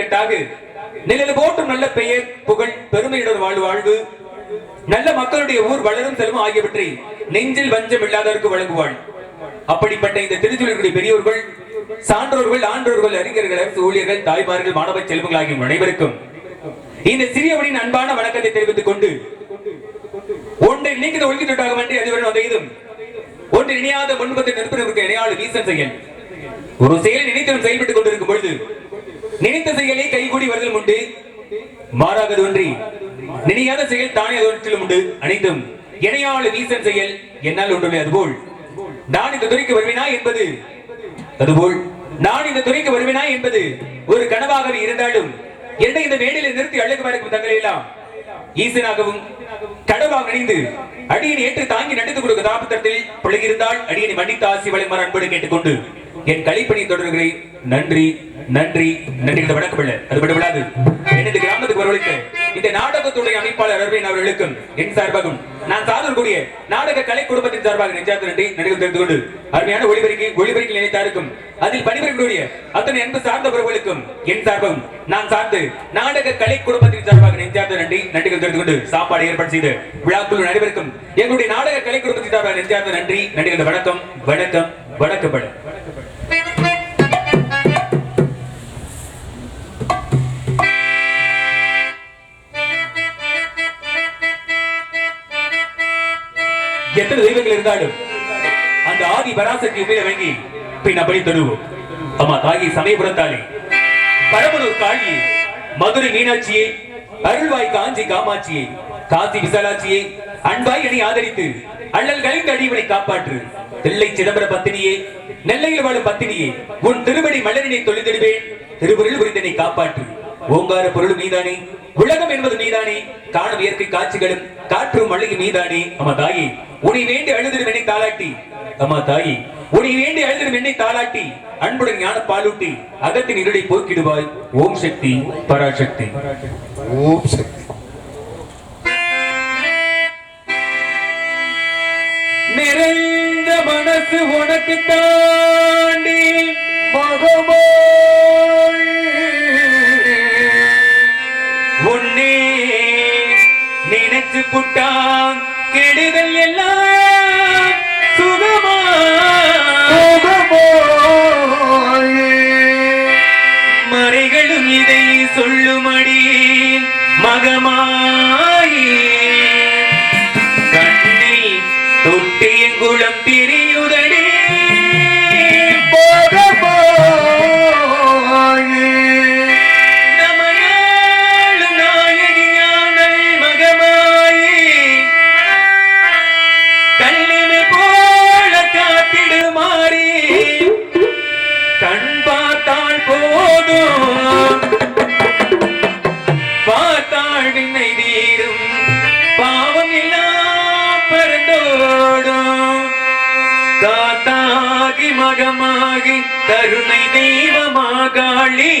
கட்டாக நிழல் போட்டும் நல்ல பெயர் புகழ் பெருமையுடன் வாழ் வாழ்வு. நல்ல மக்களுடைய ஊர் வளரும் செல்வம் ஆகியவற்றை நெஞ்சில் வஞ்சம் இல்லாதவருக்கு வழங்குவாள். அப்படிப்பட்ட இந்த திருச்சூழலுடைய பெரியோர்கள் சான்றோர்கள் ஆன்றோர்கள் அறிஞர்கள் அரசு ஊழியர்கள் தாய்மார்கள் மாணவ செல்வங்கள் ஆகிய அனைவருக்கும் இந்த சிறியவனின் அன்பான வணக்கத்தை தெரிவித்துக் கொண்டு ஒன்றை நீக்கிற ஒழுங்கிட்டாக வேண்டி அதுவரை வந்த இதும் ஒன்று இணையாத முன்பத்தை நிற்பதற்கு இணையாளு வீசன் செயல் ஒரு செயலை நினைத்தவன் செயல்பட்டுக் கொண்டிருக்கும் பொழுது நினைத்த செயலை கைகூடி வருதல் உண்டு. மாறாகது ஒன்றி நினையாத செயல் தானே அதொன்றிலும் உண்டு. அனைத்தும் இணையாளு வீசன் செயல் என்னால் ஒன்றுமே அதுபோல். நான் இந்த துறைக்கு வருவேனா என்பது அதுபோல். நான் இந்த துறைக்கு வருவேனா என்பது ஒரு கனவாகவே இருந்தாலும் என்னை இந்த மேடையில் நிறுத்தி அழகு பார்க்கும் தங்களை எல்லாம் ஈசனாகவும் கடவாக நினைந்து அடியின் ஏற்று தாங்கி நடந்து கொடுக்க தாபத்திரத்தில் பிழையிருந்தால் அடியனை மன்னித்து ஆசி வழங்குமாறு அன்போடு கேட்டுக்கொண்டு என் கலைப்பணி தொடர்கிறேன் நன்றி நன்றி நன்றி. இந்த வணக்கம் அது மட்டும் விடாது எனது கிராமத்துக்கு வரவழைக்க இந்த நாடகத்துடைய அமைப்பாளர் அரவிந்த் அவர்களுக்கும் என் சார்பாகவும் நான் சாதனக்கூடிய நாடக கலை குடும்பத்தின் சார்பாக நெஞ்சார்ந்த நன்றி நடிகள் தெரிந்து கொண்டு அருமையான ஒளிபரிக்கை ஒளிபரிக்கை நினைத்தாருக்கும் அதில் பணிபுரியக்கூடிய அத்தனை அன்பு சார்ந்த உறவுகளுக்கும் என் சார்பகம் நான் சார்ந்து நாடக கலை குடும்பத்தின் சார்பாக நெஞ்சார்ந்த நன்றி நன்றிகள் தெரிந்து கொண்டு சாப்பாடு ஏற்பாடு செய்து விழாக்குழு அனைவருக்கும் எங்களுடைய நாடக கலை குடும்பத்தின் சார்பாக நெஞ்சார்ந்த நன்றி நன்றிகள். வணக்கம் வணக்கம் வணக்கப்பட எத்தனை தெய்வங்கள் இருந்தாலும் அந்த ஆதி பராசக்தி உண்மையில வழங்கி பின் அப்படி தருவோம் அம்மா தாகி சமயபுரத்தாளி பரமனூர் காளியே மதுரை மீனாட்சியை அருள்வாய் காஞ்சி காமாட்சியை காசி விசாலாட்சியை அன்பாய் என்னை ஆதரித்து அள்ளல் கலைந்த அடிவனை காப்பாற்று தில்லை சிதம்பர பத்தினியே நெல்லையில் வாழும் பத்தினியே உன் திருமணி மலரினை தொழுதிடுவேன் திருவுருள் புரிந்தனை காப்பாற்று. ஓங்கார பொருள் மீதானே உலகம் என்பது மீதானே காணும் இயற்கை காட்சிகளும் காற்றும் மழையும் மீதானே. அம்மா தாயே உன்னை வேண்டி அழுதிடும் என்னை தாளாட்டி. அம்மா தாயே உன்னை வேண்டி அழுதிடும் என்னை தாளாட்டி. அன்புடன் ஞான பாலூட்டி அகத்தின் இருளை போக்கிடுவாய். ஓம் சக்தி பராசக்தி. ஓம் சக்தி. நிறைந்த மனசு உனக்கு தாண்டி உன்னே நினைச்சு புட்டான். கெடுதல் எல்லாம் சுகமா? மறைகளும் இதை சொல்லுமடி. மகமாயி. கண்ணில் தொட்டியங்குளம் திரியுதடி காத்தாகி கருணை தெய்வமாகாளி.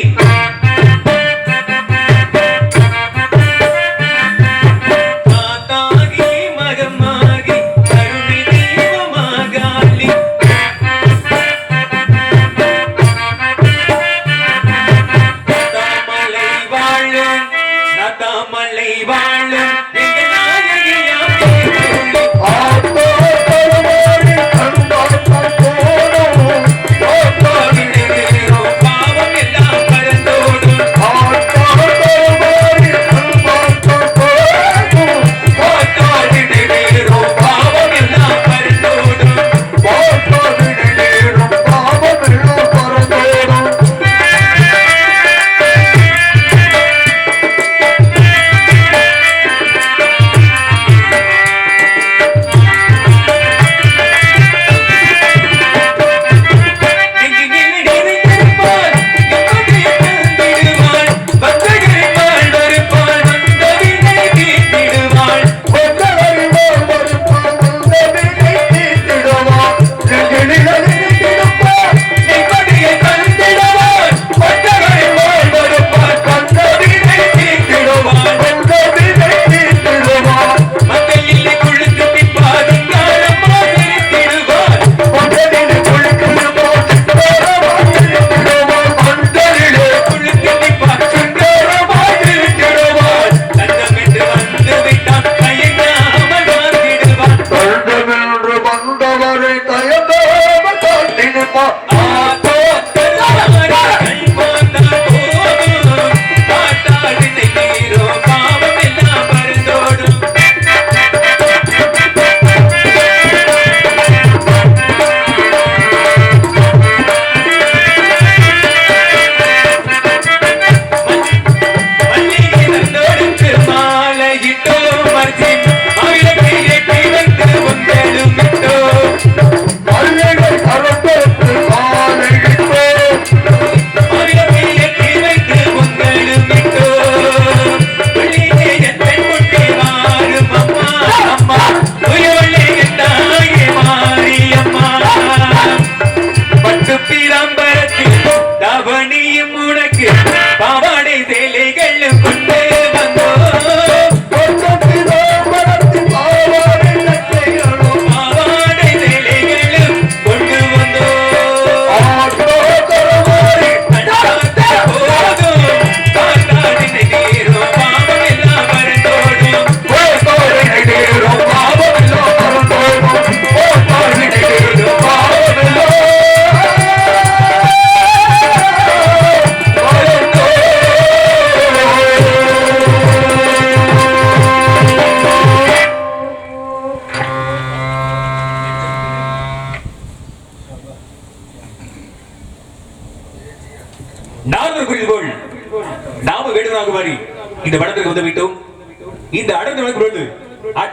தயமாக காட்டினுமா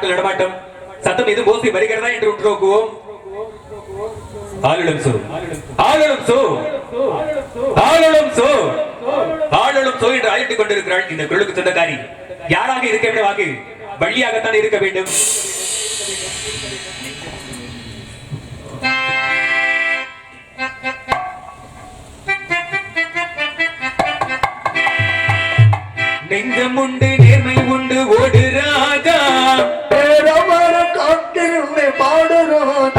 ஆட்கள் நடமாட்டம். சத்தம் எதுவும் ஓசை வருகிறதா என்று உற்று ஆளுடம் சோ. ஆளுடம் சோ. ஆளுடம் சோ. ஆளுடம் சோ என்று அழைத்துக் கொண்டிருக்கிறாள் இந்த குரலுக்கு சொந்தக்காரி. யாராக இருக்க வேண்டும் வாக்கு? வழியாகத்தான் இருக்க வேண்டும். நெஞ்சம் உண்டு நேர்மை உண்டு ஓடு ராஜா. रमण काकिल में बाढ़ रहा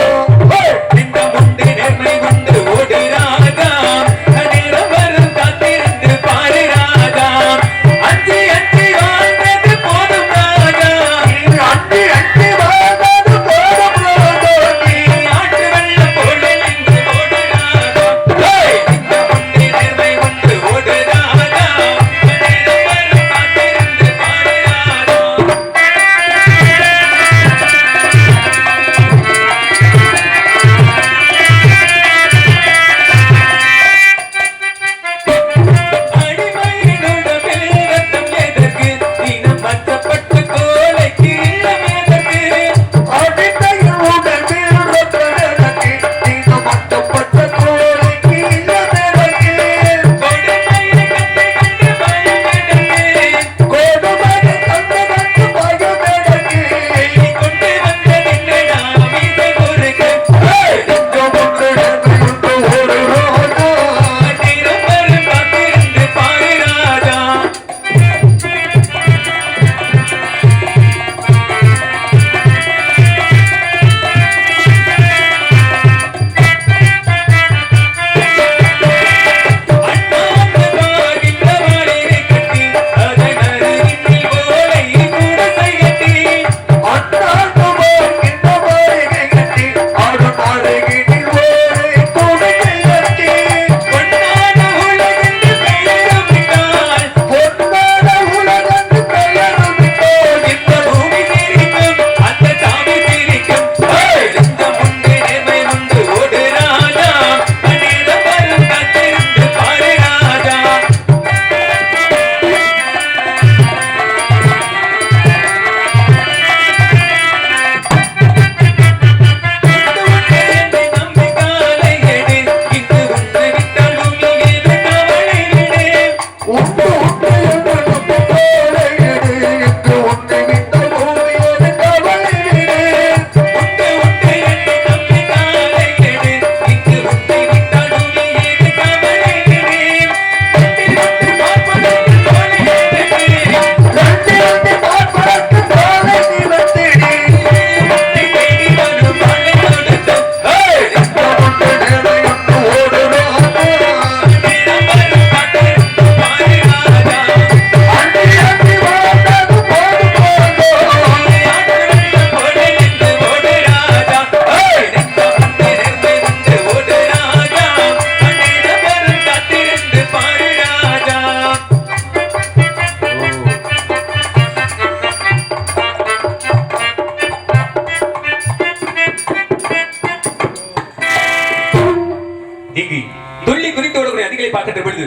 பார்க்கின்ற பொழுது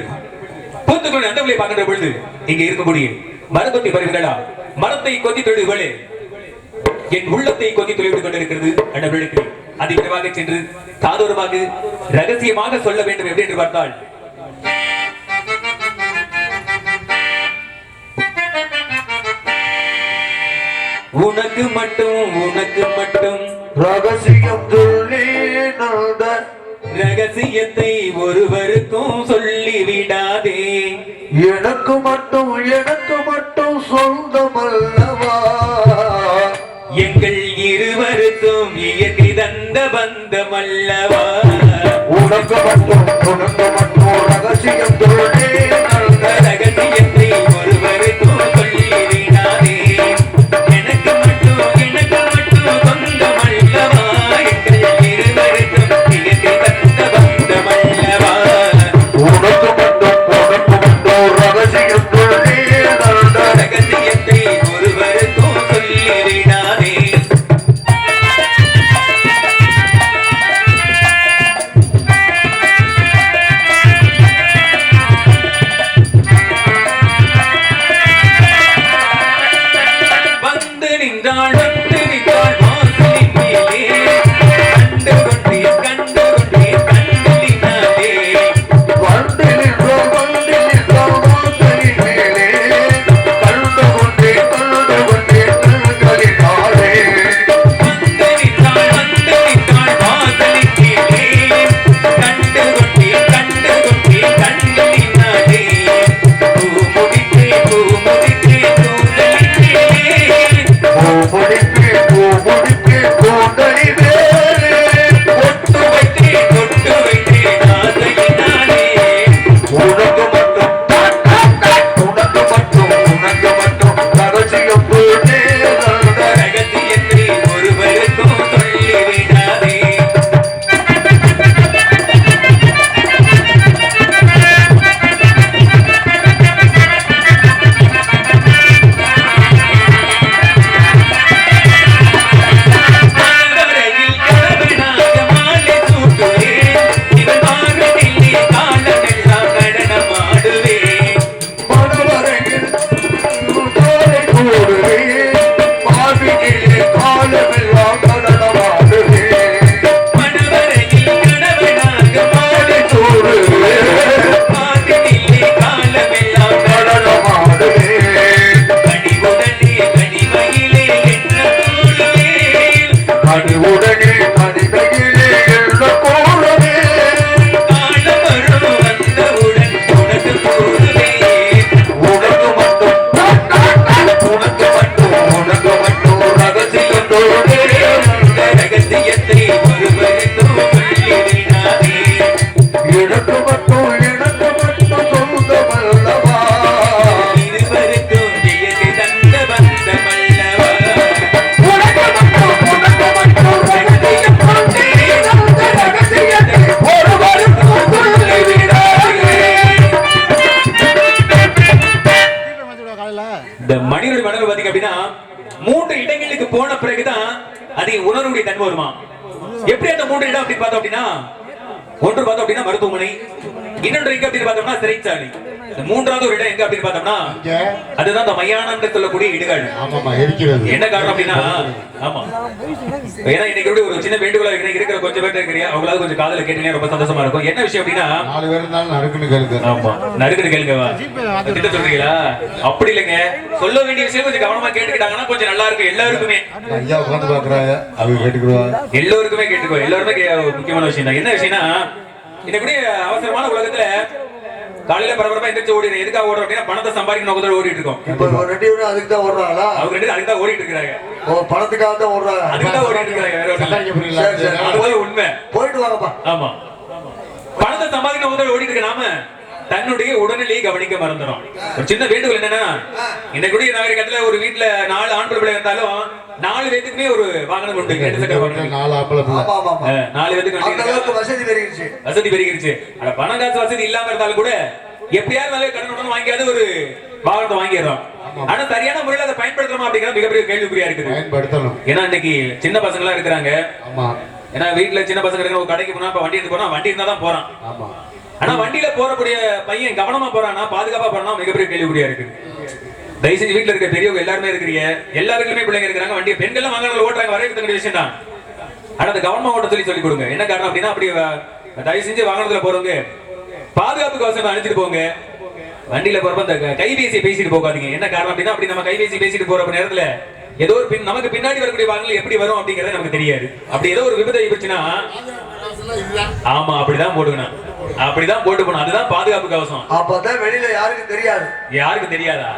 பூத்துக்குள்ள அண்டவளை பார்க்கின்ற பொழுது இங்கே இருக்கக்கூடிய மரபத்தை பருவங்களா மரத்தை கொத்தி தொழில்களே என் உள்ளத்தை கொத்தி தொழில் கொண்டிருக்கிறது அண்டவர்களுக்கு. அதை சென்று காதோரமாக ரகசியமாக சொல்ல வேண்டும் எப்படி என்று பார்த்தால் உனக்கு மட்டும் உனக்கு மட்டும் ரகசியம் துள்ளி ரகசியத்தை ஒருவருக்கும் சொல்லிவிடாதே. எனக்கு மட்டும் எனக்கு மட்டும் சொந்தமல்லவா எங்கள் இருவருக்கும் இயற்கை தந்த பந்தம் அல்லவா? உனக்கு மட்டும் உனக்கு மட்டும் ரகசியம் தோழி அப்படின்னு பார்த்தோம் அப்படின்னா ஒன்று பார்த்தோம் அப்படின்னா மருத்துவமனை இன்னொன்று எங்க அப்படின்னு பார்த்தோம்னா சிறைச்சாலை. மூன்றாவது ஒரு இடம் எங்க அப்படின்னு பார்த்தோம்னா அதுதான் இந்த மையானம் சொல்லக்கூடிய இடுகாடு. என்ன காரணம் அப்படின்னா ஆமா. ஏன்னா இன்னைக்கு ஒரு சின்ன வேண்டுகோளா இருக்கிற கொஞ்சம் பேர் இருக்கிறீங்க. அவங்களாவது கொஞ்சம் காதுல கேட்டீங்கன்னா ரொம்ப சந்தோஷமா இருக்கும். என்ன விஷயம் அப்படின்னா நாலு பேர் இருந்தாலும் நறுக்குன்னு கேளுங்க. ஆமா நறுக்குன்னு கேளுங்கவா திட்ட சொல்றீங்களா? அப்படி இல்லைங்க. சொல்ல வேண்டிய விஷயம் கொஞ்சம் கவனமா கேட்டுக்கிட்டாங்கன்னா கொஞ்சம் நல்லா இருக்கும். எல்லாருக்குமே. ஐயா உட்காந்து பாக்குறாங்க அவங்க கேட்டுக்கிடுவாங்க எல்லோருக்குமே கேட்டுக்கோ எல்லாருமே முக்கியமான விஷயம் தான் என்ன விஷயம்னா இன்னைக்கு அவசரமான உலகத்துல காலையில பரபரப்பா எந்திரிச்சு ஓடிடுறோம் எதுக்காக ஓடுறோம் அப்படின்னா பணத்தை சம்பாதிக்க நோக்கத்தோட ஓடிட்டு இருக்கோம் இப்ப ஒரு ரெண்டு பேரும் அதுக்கு தான் ஓடுறாங்களா? அவங்க ரெண்டு பேரும் அதுக்கு தான் ஓடிட்டு இருக்காங்க ஓ பணத்துக்காக தான் ஓடுறாங்க. அதுக்கு தான் ஓடிட்டு வேற சரி, சரி. அதுதான் உண்மை. போயிட்டு வாங்கப்பா. ஆமா. பணத்தை சம்பாதிக்க முதல்ல ஓடிட்டு இருக்க நாம தன்னுடைய உடல்நிலையை கவனிக்க மறந்துடும் ஒரு சின்ன வேண்டுகோள் என்னன்னா இன்னைக்கு நாகரிகத்துல ஒரு வீட்டுல நாலு ஆண் பிள்ளை இருந்தாலும் நாலு பேத்துக்குமே ஒரு வாகனம் ரெண்டு சக்கர நாலு நாலு பேத்துக்கு. அளவுக்கு வசதி பெருகிடுச்சு வசதி பெருகிருச்சு. ஆனா பணம் காசு வசதி இல்லாம இருந்தாலும் கூட எப்படியாவது நல்ல கடன் உடனே வாங்கியாவது ஒரு வாகனத்தை வாங்கிடுறோம். ஆனா சரியான முறையில அதை பயன்படுத்துறோமா அப்படிங்கிற மிகப்பெரிய கேள்விக்குறியா இருக்குது. பயன்படுத்தணும். ஏன்னா இன்னைக்கு சின்ன பசங்க எல்லாம் இருக்கிறாங்க. ஆமா. ஏன்னா வீட்டுல சின்ன பசங்க இருக்கிற ஒரு கடைக்கு போனா இப்ப வண்டி எடுத்து போனா வண்டி இருந்தா தான் போறான். ஆமா. ஆனா வண்டியில போறக்கூடிய பையன் கவனமா போறானா பாதுகாப்பா போறானா மிகப்பெரிய கேள்விக்குறியா இருக்குது. தயவு செஞ்சு வீட்டுல இருக்க பெரியவங்க எல்லாருமே இருக்கிறீங்க. எல்லாருக்குமே பிள்ளைங்க இருக்கிறாங்க. வண்டியை பெண்கள்லாம் வாங்குறவங்க ஓட்டுறாங்க. வரவேற்க விஷயம் தான் ஆனா அது கவனமா ஓட்ட சொல்லி சொல்லி கொடுங்க. என்ன காரணம் அப்படின்னா அப்படி தயவு செஞ்சு வாகனத்துல போறவங்க பாதுகாப்புக்கு அவசரம் அழைச்சிட்டு போங்க. வண்டியில போறப்ப இந்த க- கைபேசியை பேசிட்டு போகாதீங்க. என்ன காரணம் அப்படின்னா அப்படி நம்ம கைபேசி பேசிட்டு போற நேரத்துல ஏதோ ஒரு பின் நமக்கு பின்னாடி வரக்கூடிய வாகனங்கள் எப்படி வரும் அப்படிங்கறது நமக்கு தெரியாது. அப்படி ஏதோ ஒரு விபத்து ஆயிடுச்சுன்னா ஆமா அப்படிதான் போட்டுக்கணும். அப்படிதான் போட்டு போகணும். அதுதான் பாதுகாப்பு கவசம் அப்பதான் வெளியில யாருக்கும் தெரியாது. யாருக்கு தெரியாதா?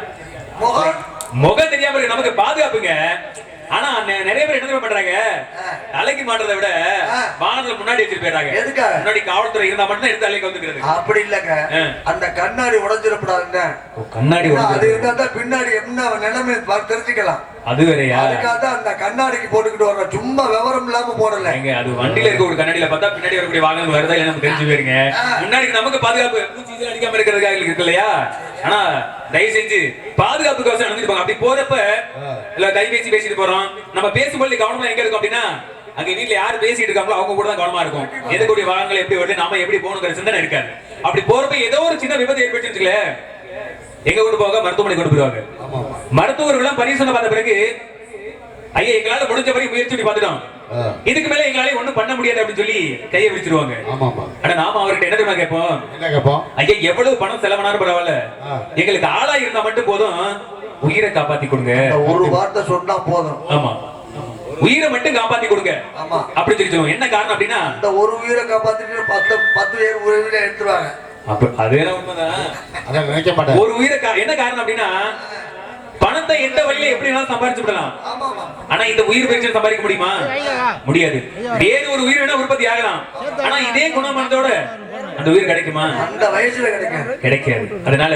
முகம் தெரியாம இருக்கு. நமக்கு பாதுகாப்புங்க. ஆனா நிறைய பேர் என்ன பண்றாங்க? தலைக்கு மாட்டுறதை விட ஆ. வாகனத்துல முன்னாடி வச்சுட்டு போயிடுறாங்க. எதுக்காக? முன்னாடி காவல்துறை இருந்தா மட்டும் எடுத்து தலைக்கு வந்துக்கிறது அப்படி இல்லங்க. அந்த கண்ணாடி உடைஞ்சிடக்கூடாதுங்க. கண்ணாடி அது. இருந்தா தான் பின்னாடி என்ன நிலைமை தெரிஞ்சுக்கலாம். அது வேறயா? அதுக்காக அந்த கண்ணாடிக்கு போட்டுக்கிட்டு வர்ற சும்மா விவரம் இல்லாம போடல. அது வண்டியில இருக்க ஒரு கண்ணாடியில பார்த்தா பின்னாடி வரக்கூடிய வாகனங்கள் வருதா இல்ல நமக்கு தெரிஞ்சு போயிருங்க. முன்னாடி நமக்கு பாதுகாப்பு. அடிக்காம இருக்கிறதுக்காக இருக்கு இல்லையா? ஆனா தயவு செஞ்சு பாதுகாப்பு கவசம் நடந்துட்டு போங்க. அப்படி போறப்ப இல்ல கைபேசி பேசிட்டு போறோம். நம்ம பேசும்போது கவனமா எங்க இருக்கும் அப்படின்னா அங்க வீட்ல யாரு பேசிட்டு இருக்காங்களோ அவங்க கூட தான் கவனமா இருக்கும். எதக்கூடிய வாகனங்கள் எப்படி வருது நாம எப்படி போகணுங்கிற சிந்தனை இருக்காது. அப்படி போறப்ப ஏதோ ஒரு சின்ன விபத்து ஏற்பட்டு வச்சுக்கல எங்க கொண்டு போக மருத்துவமனை கொண்டு போயிருவாங்க மருத்துவர்களும் பரிசோதனை பார்த்த பிறகு ஐயா எங்களால முடிஞ்ச வரை முயற்சி பண்ணி பார்த்துட்டோம். இதுக்கு மேல எங்களால ஒண்ணும் பண்ண முடியாது அப்படின்னு சொல்லி கையை விரிச்சிருவாங்க. ஆனா நாம அவர்கிட்ட என்ன தெரியுமா கேட்போம்? என்ன கேப்போம் ஐயா எவ்வளவு பணம் செலவானாலும் பரவாயில்ல. எங்களுக்கு ஆளா இருந்தா மட்டும் போதும். உயிரை காப்பாத்தி கொடுங்க. ஒரு வார்த்தை சொன்னா போதும். ஆமா. உயிரை மட்டும் காப்பாத்தி கொடுங்க. ஆமா. அப்படி சொல்லி சொல்லுவோம். என்ன காரணம் அப்படின்னா இந்த ஒரு உயிரை காப்பாத்திட்டு பத்து பத்து பேர் ஒரு உயிரை எடுத்துருவாங்க. அப்ப அது என்ன உண்மைதான். அதான் நினைக்க மாட்டேன். ஒரு உயிரை என்ன காரணம் அப்படின்னா பணத்தை எந்த வழியில எப்படி வேணாலும் சம்பாதிச்சு விடலாம். ஆனா இந்த உயிர் பயிற்சி சம்பாதிக்க முடியுமா? முடியாது. வேறு ஒரு உயிர் வேணா உற்பத்தி ஆகலாம். ஆனா இதே குணமனத்தோட அந்த உயிர் கிடைக்குமா? அந்த வயசுல கிடைக்கும். கிடைக்காது. அதனால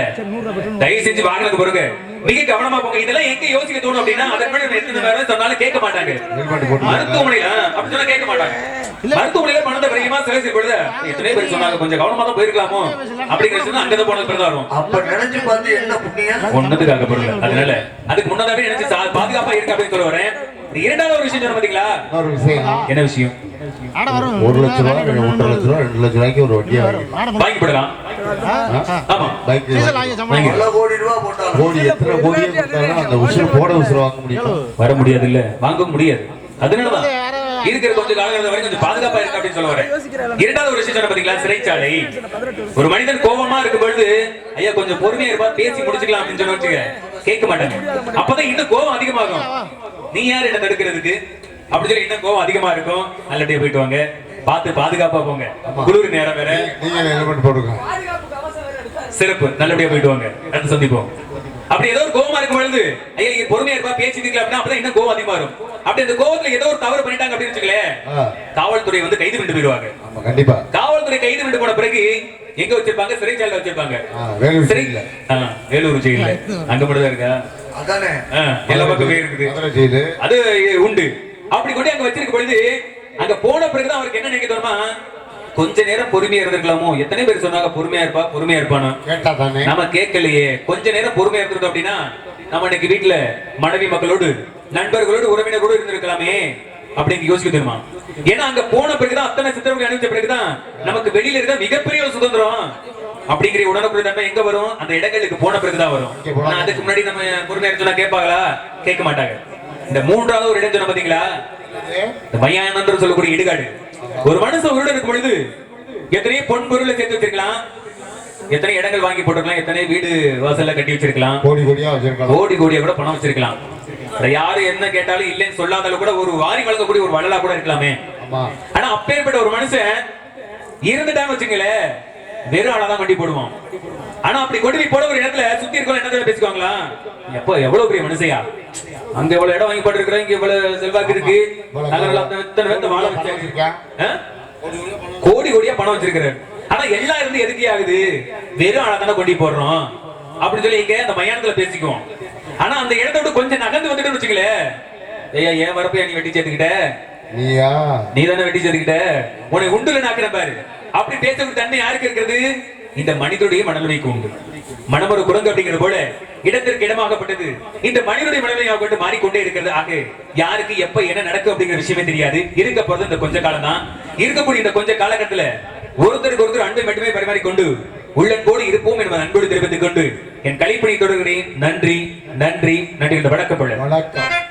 தயவு செஞ்சு வாகனத்துக்கு போறங்க மிக கவனமா போங்க. இதெல்லாம் எங்க யோசிக்க தோணும் அப்படின்னா முன்னாடி நம்ம எத்தனை நேரம் சொன்னாலும் கேட்க மாட்டாங்க. மருத்துவமனையில அப்படி சொன்னா கேட்க மாட்டாங்க. மருத்துவமனையில பணத்தை விரைவா செலவு செய்யப்படுது எத்தனை பேர் சொன்னாங்க கொஞ்சம் கவனமா தான் போயிருக்கலாமோ? அப்படிங்கிற சொன்னா அங்கதான் போனது பிறகு வரும். அப்ப நினைச்சு பார்த்து என்ன புண்ணியம்? ஒன்னதுக்காக பொருள். அதனால அதுக்கு முன்னதாவே நினைச்சு பாதுகாப்பா இருக்கு அப்படின்னு சொல்ல வரேன். இரண்டாவது ஒரு விஷயம் சொன்ன பாத்தீங்களா? விஷயம். என்ன விஷயம்? ஒரு லட்ச ரெண்டு ஒன்றரை லட்ச ரூபா ரெண்டு லட்ச ரூபாய்க்கு ஒரு வண்டியை வாங்கி வாங்கி போடலாம். ஆமா. பைக் வாங்கி பல கோடி ரூபா போட்டாலும். கோடி எத்தனை கோடியே கொடுத்தாலும் அந்த உசுறு போட உசுறு வாங்க முடியுமா. வர முடியாது இல்ல வாங்க முடியாது. அதனாலதான் இருக்கிற கொஞ்சம் காலங்கள் வரைக்கும் கொஞ்சம் பாதுகாப்பா இருக்கு அப்படின்னு சொல்ல வரேன். இரண்டாவது ஒரு விஷயம் பாத்தீங்களா? சிறைச்சாலை. ஒரு மனிதன் கோபமா இருக்கும் பொழுது ஐயா கொஞ்சம் பொறுமையா இருப்பா பேசி முடிச்சுக்கலாம் அப்படின்னு வச்சுக்க கேட்க மாட்டாங்க. அப்பதான் இன்னும் கோபம் அதிகமாகும். நீ யார் என்ன தடுக்கிறதுக்கு? அப்படி சொல்லி இன்னும் கோபம் அதிகமா இருக்கும். நல்லபடியா போயிட்டு வாங்க. பார்த்து பாதுகாப்பா போங்க. குளிர் நேரம் வேற. நீங்க ஹெல்மெட் சிறப்பு. நல்லபடியா போயிட்டு வாங்க. அடுத்து சந்திப்போம். அப்படி ஏதோ ஒரு கோவமா இருக்கும் பொழுது ஐயா நீங்க பொறுமையா இருப்பா பேசி நிக்கலாம் அப்படின்னா அப்பதான் இன்னும் கோவம் அதிகமா வரும் அப்படி அந்த கோவத்துல ஏதோ ஒரு தவறு பண்ணிட்டாங்க அப்படின்னு வச்சுக்கலேன் காவல்துறை வந்து கைது பண்ணிட்டு போயிருவாங்க ஆமா கண்டிப்பா. காவல்துறை கைது பண்ணிட்டு போன பிறகு எங்க வச்சிருப்பாங்க? சிறைச்சாலையில வச்சிருப்பாங்க. வேலூர் ஜெயில அங்க மட்டும் தான் இருக்கா? அதானே. எல்லா பக்கமே இருக்குது. அது உண்டு. அப்படி கொண்டு அங்க வச்சிருக்க பொழுது அங்க போன பிறகுதான் அவருக்கு என்ன நினைக்க தோணுமா? கொஞ்ச நேரம் பொறுமையா இருந்திருக்கலாமோ? எத்தனை பேர் சொன்னாங்க பொறுமையா இருப்பா பொறுமையா இருப்பானு கேட்டா தானே நம்ம கேட்கலையே. கொஞ்ச நேரம் பொறுமையா இருந்திருந்தோம் அப்படின்னா நம்ம இன்னைக்கு வீட்டுல மனைவி மக்களோடு நண்பர்களோடு உறவினரோடு இருந்திருக்கலாமே அப்படின்னு யோசிக்க தெரியுமா? ஏன்னா அங்க போன பிறகுதான் அத்தனை சித்திரங்களை அணிவிச்ச பிறகுதான் நமக்கு வெளியில இருக்க மிகப்பெரிய ஒரு சுதந்திரம் அப்படிங்கிற உணர்வு தன்மை எங்க வரும்? அந்த இடங்களுக்கு போன பிறகுதான் வரும். அதுக்கு முன்னாடி நம்ம பொறுமையா சொன்னா கேட்பாங்களா? கேட்க மாட்டாங்க. இந்த மூன்றாவது ஒரு இடம் சொன்ன பாத்தீங்களா இந்த மையானந்தர் சொல்லக்கூடிய இடுகாடு. ஒரு மனுஷன் உருட இருக்கும் பொழுது எத்தனையோ பொன் பொருளை சேர்த்து வச்சிருக்கலாம். எத்தனை இடங்கள் வாங்கி போட்டிருக்கலாம் எத்தனை வீடு வாசல்ல கட்டி வச்சிருக்கலாம். கோடி கோடியா வச்சிருக்கலாம். கோடி கோடியா கூட பணம் வச்சிருக்கலாம். யாரு என்ன கேட்டாலும் இல்லைன்னு சொல்லாதாலும் கூட ஒரு வாரி வழங்கக்கூடிய ஒரு வள்ளலா கூட இருக்கலாமே. ஆனா அப்பேற்பட்ட ஒரு மனுஷன் இருந்துட்டான்னு வச்சுங்களேன் வெறும் ஆளாதான் வண்டி போடுவான். ஆனா அப்படி கொண்டு போய் போட ஒரு இடத்துல சுத்தி இருக்கவங்க என்ன பேசிக்குவாங்களா? எப்போ எவ்வளவு பெரிய மனுஷையா? அங்க எவ்வளவு இடம் வாங்கி போட்டுருக்கிறேன் இங்க இவ்வளவு செல்வாக்கு இருக்கு. நல்ல வாழ? கோடி கோடியா பணம் வச்சிருக்கிறாரு. ஆனா எல்லாம் இருந்து எதுக்கே ஆகுது? வெறும் தானே கொண்டு போடுறோம். அப்படின்னு சொல்லி இங்க அந்த மயானத்துல பேசிக்குவோம். ஆனா அந்த இடத்த விட்டு கொஞ்சம் நகர்ந்து வந்துட்டு வச்சுங்களேன் ஐயா ஏன் வரப்பையா நீ வெட்டி சேர்த்துக்கிட்ட? நீயா? நீ தானே வெட்டி சேர்த்துக்கிட்ட? உன்னை உண்டுல நாக்குற பாரு. அப்படி பேசக்கூடிய தன்மை யாருக்கு இருக்கிறது? இந்த மனிதனுடைய மனநிலைக்கு உண்டு மனம் ஒரு குரங்கு அப்படிங்கிற போல இடத்திற்கு இடமாகப்பட்டது. இந்த மனிதனுடைய மனநிலையாக கொண்டு மாறிக்கொண்டே இருக்கிறது. ஆக யாருக்கு எப்ப என்ன நடக்கும் அப்படிங்கிற விஷயமே தெரியாது. இருக்க போறது இந்த கொஞ்ச காலம் தான். இருக்கக்கூடிய இந்த கொஞ்ச காலகட்டத்துல ஒருத்தருக்கு ஒருத்தர் அன்பை மட்டுமே பரிமாறிக்கொண்டு உள்ளன்போடு இருப்போம் என்பதை அன்போடு தெரிவித்துக் கொண்டு என் கலைப்பணி தொடர்கிறேன். நன்றி நன்றி நன்றி என்று வணக்கம். வணக்கம்.